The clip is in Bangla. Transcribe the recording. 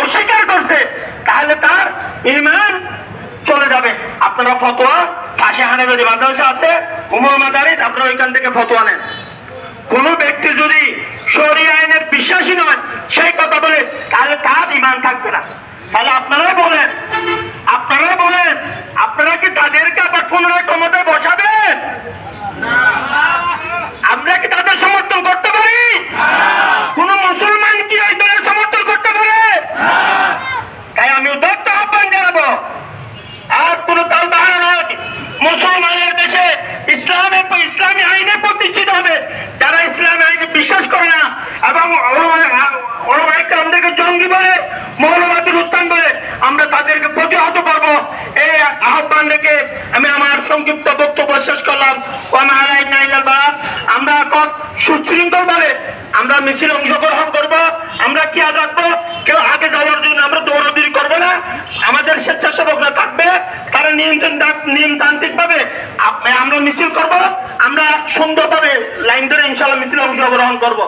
অস্বীকার করছে, তাহলে তার ইমান চলে যাবে। আপনারা ফতোয়া, ফাঁসি হানাবেরি মাদ্রাসা আছে উমর মাদারিস, আপনারা ওইখান থেকে ফতোয়া নেন। কোন ব্যক্তি যদি শরী আইনের বিশ্বাসী নয়, সেই কথা বলে, তাহলে তার ইমান থাকবে না। তাহলে আপনারাই বলেন আপনারাই বলেন, আপনারা কি তাদেরকে আবার পুনরায় ক্ষমতায় বসাবেন? আর নয়। মুসলমানের দেশে ইসলামের ইসলামী আইনে প্রতিষ্ঠিত হবে। যারা ইসলামী আইনে বিশ্বাস করে না এবং জঙ্গি বলে, মৌলবাদীর উত্থান বলে, আমরা তাদেরকে প্রতিহত করব। এই আহ্বান রেখে আমি আমার সংক্ষিপ্ত বক্তব্য শেষ করলাম। আমরা সুশৃঙ্খল ভাবে আমরা মিছিল অংশগ্রহণ করব। আমরা কি রাখব তারা নিয়ন্ত্রণ নিয়মতান্ত্রিক ভাবে আমরা মিছিল করব, আমরা সুন্দরভাবে লাইন ধরে ইনশাল্লাহ মিছিল অংশগ্রহণ করব।